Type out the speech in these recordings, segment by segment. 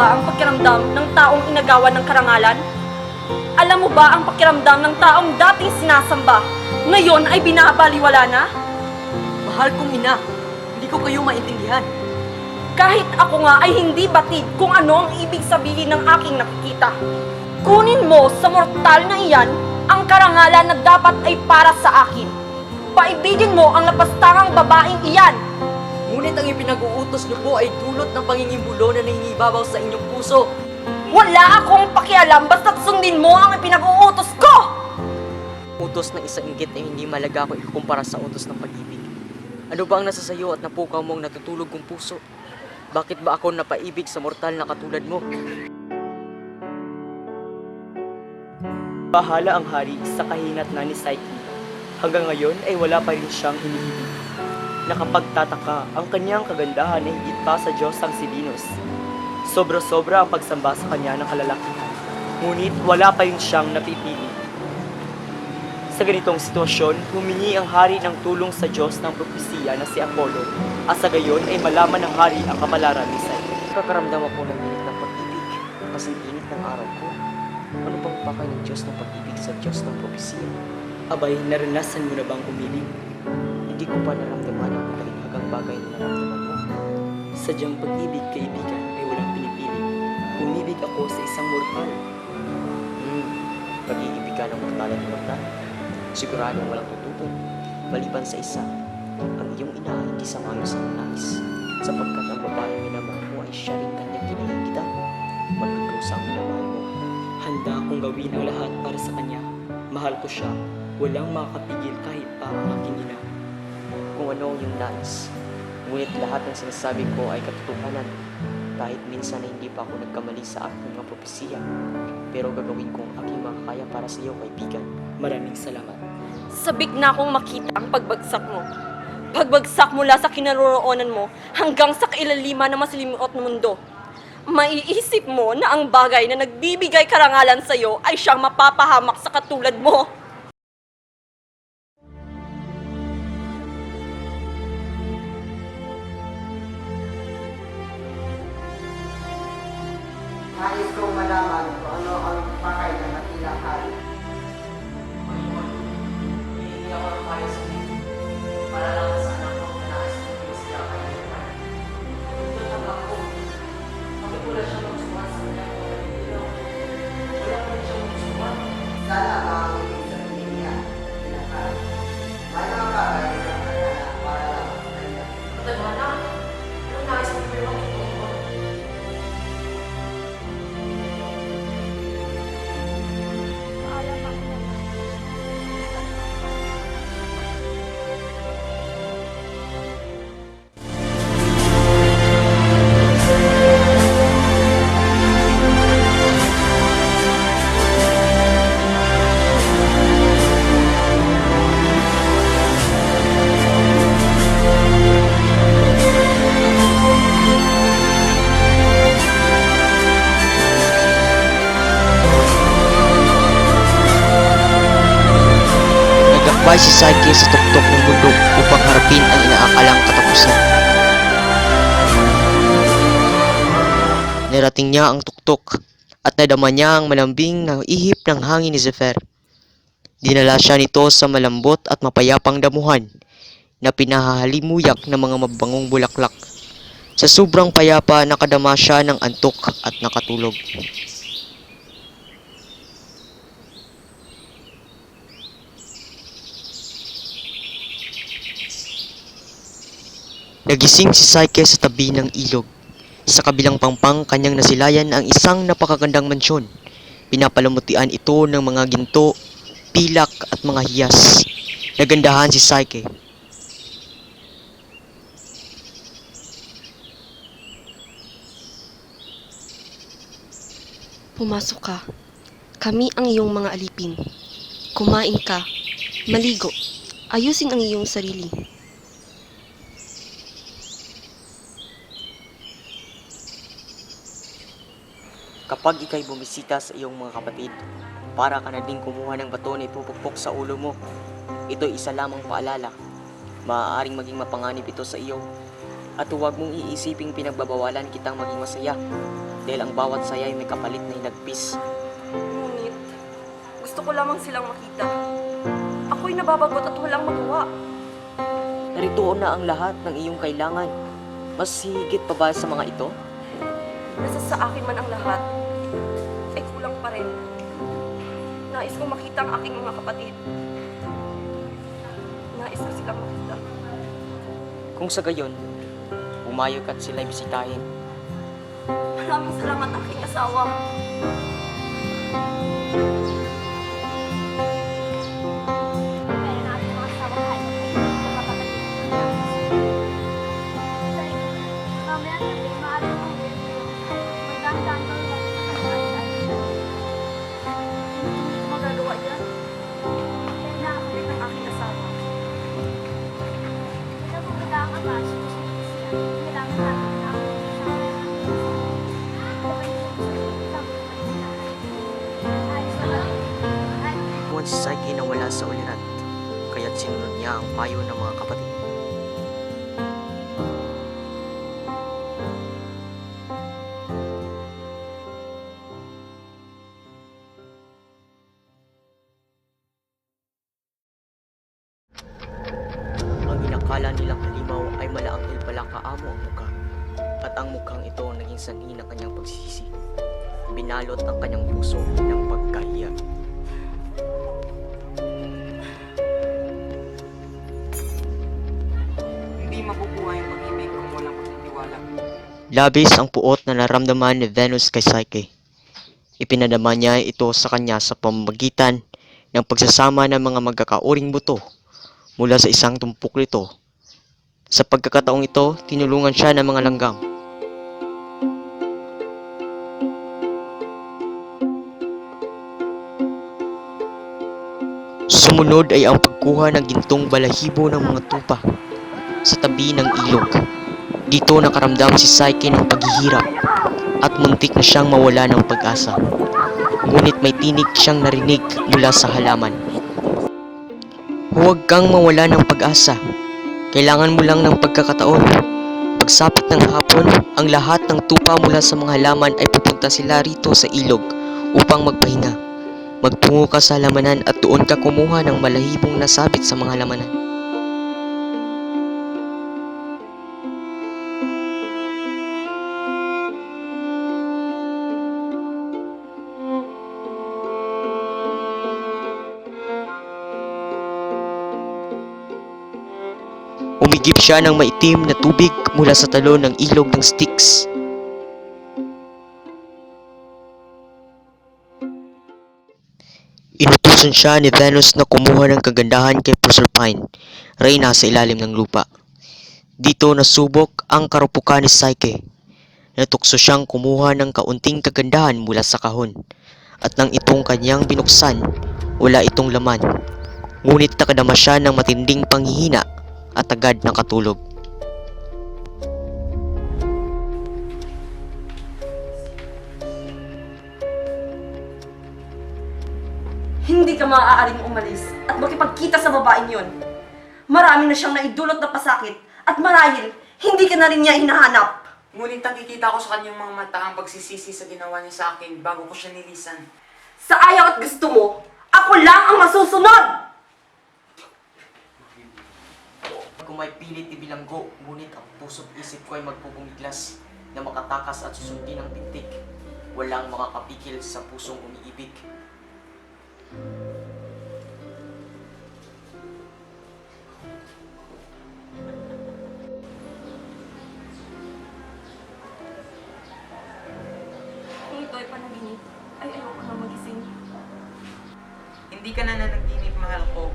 ba ang pakiramdam ng taong inagawan ng karangalan? Alam mo ba ang pakiramdam ng taong dating sinasamba, ngayon ay binabaliwala na? Mahal kong ina, hindi ko kayo maintindihan. Kahit ako nga ay hindi batid kung ano ang ibig sabihin ng aking nakikita. Kunin mo sa mortal na iyan ang karangalan na dapat ay para sa akin. Paibigin mo ang napastangang babaeng iyan. Ngunit ang ipinag-uutos niyo po ay dulot ng pangingimbulo na nangingibabaw sa inyong puso. Wala akong pakialam basta't sundin mo ang ipinag-uutos ko! Utos ng isang inggit ay hindi malaga kung ikukumpara sa utos ng pag-ibig. Ano ba ang nasa sayo at napukaw mong natutulog kong puso? Bakit ba ako napaibig sa mortal na katulad mo? Bahala ang hari sa kahinatnan ni Psyche. Hanggang ngayon ay wala pa rin siyang hinihiling. Nakapagtataka ang kanyang kagandahan na higit pa sa Diyos ang si Venus. Sobra-sobra ang pagsamba sa kanya ng kalalakihan. Ngunit wala pa rin siyang napipili. Sa ganitong sitwasyon, humingi ang hari ng tulong sa Diyos ng propesiya na si Apollo at sa gayon ay malaman ng hari ang kapalaran ni Psyche. Kakaramdam ako ng init ng pag-ibig, kasing init ng araw ko. Ano bang pakay ng Diyos ng pag-ibig sa Diyos ng propesiya? Abay, naranasan mo na bang umibig? Hindi ko pa naramdaman ang matalinhagang bagay na naramdaman mo. Sadyang pag-ibig, kaibigan, ay walang pinipili. Umibig ako sa isang mortal. Hmm, pag-iibig ka ng mortal at mortal. Siguradong walang tututol. Maliban sa isa, ang iyong ina hindi sa iyong nais. Sapagkat ang babae minamahal mo ay siya rin kanyang kinahingita. Magkakrusa ang minamahal mo. Handa akong gawin ang lahat para sa kanya. Mahal ko siya. Walang makakapigil kahit pa ang aking ina. Kung ano ang iyong nais. Ngunit lahat ng sinasabi ko ay katotohanan. Kahit minsan ay hindi pa ako nagkamali sa aking mga propesiya. Pero gagawin kong aking makakaya para sa iyo, kaibigan. Maraming salamat. Sabik na akong makita ang pagbagsak mo. Pagbagsak mula sa kinaroroonan mo hanggang sa kailaliman ng masilimuot na mundo. Maiisip mo na ang bagay na nagbibigay karangalan sa iyo ay siyang mapapahamak sa katulad mo. Si Psyche sa tuktok ng bundok upang harapin ang inaakalang katapusan. Narating niya ang tuktok at nadama niya ang malambing na ihip ng hangin ni Zephyr. Dinala siya nito sa malambot at mapayapang damuhan na pinahahalimuyak ng mga mabangong bulaklak. Sa sobrang payapa, nakadama siya ng antok at nakatulog. Nagising si Psyche sa tabi ng ilog. Sa kabilang pangpang, kanyang nasilayan ang isang napakagandang mansyon. Pinapalamutian ito ng mga ginto, pilak at mga hiyas. Nagandahan si Psyche. Pumasok ka. Kami ang iyong mga alipin. Kumain ka. Maligo. Ayusin ang iyong sarili. Kapag ikay bumisita sa iyong mga kapatid, para ka na din kumuha ng bato na ipupukpok sa ulo mo. Ito isa lamang paalala. Maaaring maging mapanganib ito sa iyo. At huwag mong iisiping pinagbabawalan kitang maging masaya. dahil ang bawat saya ay may kapalit na hinagpis. Ngunit, gusto ko lamang silang makita. Ako'y nababagot at walang magawa. Narito na ang lahat ng iyong kailangan. Mas higit pa ba sa mga ito? Nasa sa akin man ang lahat, Nais kong makita ang aking mga kapatid. Nais ko silang makita. Kung sa gayon, umayag at sila'y bisitahin. Maraming salamat aking asawa. Magagawa sanhi ng kanyang pagsisisi. Binalot ang kanyang puso ng pagkahiya. Hindi makukuha yung pag-ibig kung walang pagtitiwala. Labis ang puot na naramdaman ni Venus kay Psyche. Ipinadama niya ito sa kanya sa pamamagitan ng pagsasama ng mga magkakauring buto mula sa isang tumpok nito. Sa pagkakataong ito, tinulungan siya ng mga langgam. Sumunod ay ang pagkuha ng gintong balahibo ng mga tupa sa tabi ng ilog. Dito nakaramdam si Psyche ng paghihirap at muntik na siyang mawala ng pag-asa. Ngunit may tinig siyang narinig mula sa halaman. Huwag kang mawala ng pag-asa. Kailangan mo lang ng pagkakataon. Pagsapit ng hapon, ang lahat ng tupa mula sa mga halaman ay pupunta sila rito sa ilog upang magpahinga. Magtungo ka sa halamanan at doon ka kumuha ng malahibong nasabit sa mga halamanan. Umigip siya ng maitim na tubig mula sa talon ng ilog ng Styx. Inutusan siya ni Venus na kumuha ng kagandahan kay Proserpine, reyna sa ilalim ng lupa. Dito nasubok ang karupukan ni Psyche. Natukso siyang kumuha ng kaunting kagandahan mula sa kahon. At nang itong kanyang binuksan, wala itong laman. Ngunit nakadama siya ng matinding panghihina at agad nakatulog. Hindi ka maaaring umalis at makipagkita sa babaeng yon. Marami na siyang naidulot na pasakit at marahil hindi ka na rin niya hinahanap. Ngunit nakikita ko sa kanyang mga mata ang pagsisisi sa ginawa niya sa akin bago ko siya nilisan. Sa ayaw at gusto mo, ako lang ang masusunod! Kung may pilit ibilanggo, ngunit ang puso't isip ko ay magpupumiglas na makatakas at susundin ang tintik. Walang makakapikil sa pusong umiibig. Hindi ka na nanaginip, mahal ko.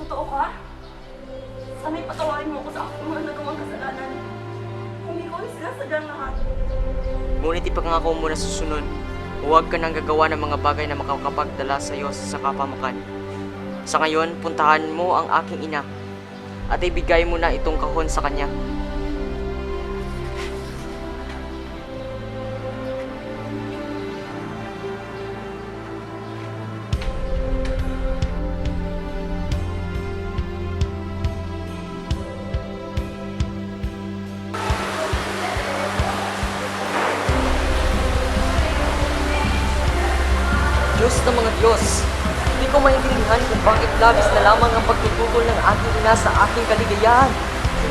Totoo ka? Sana'y patawarin mo ako sa aking mga nagawang kasalanan. Hindi ko ay sinasadyang lahat. Ngunit ipangako mo na susunod, huwag ka nang gagawa ng mga bagay na makakapagdala sa iyo sa kapamakan. Sa ngayon, puntahan mo ang aking ina at ibigay mo na itong kahon sa kanya. Diyos ng mga Diyos. Hindi ko maintindihan kung bakit labis na lamang ang pagtutugol ng aking ina sa aking kaligayahan.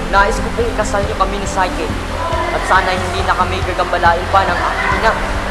Nais ko pong ikasal niyo kami ni Psyche. At sana hindi na kami gagambalain pa ng aking ina.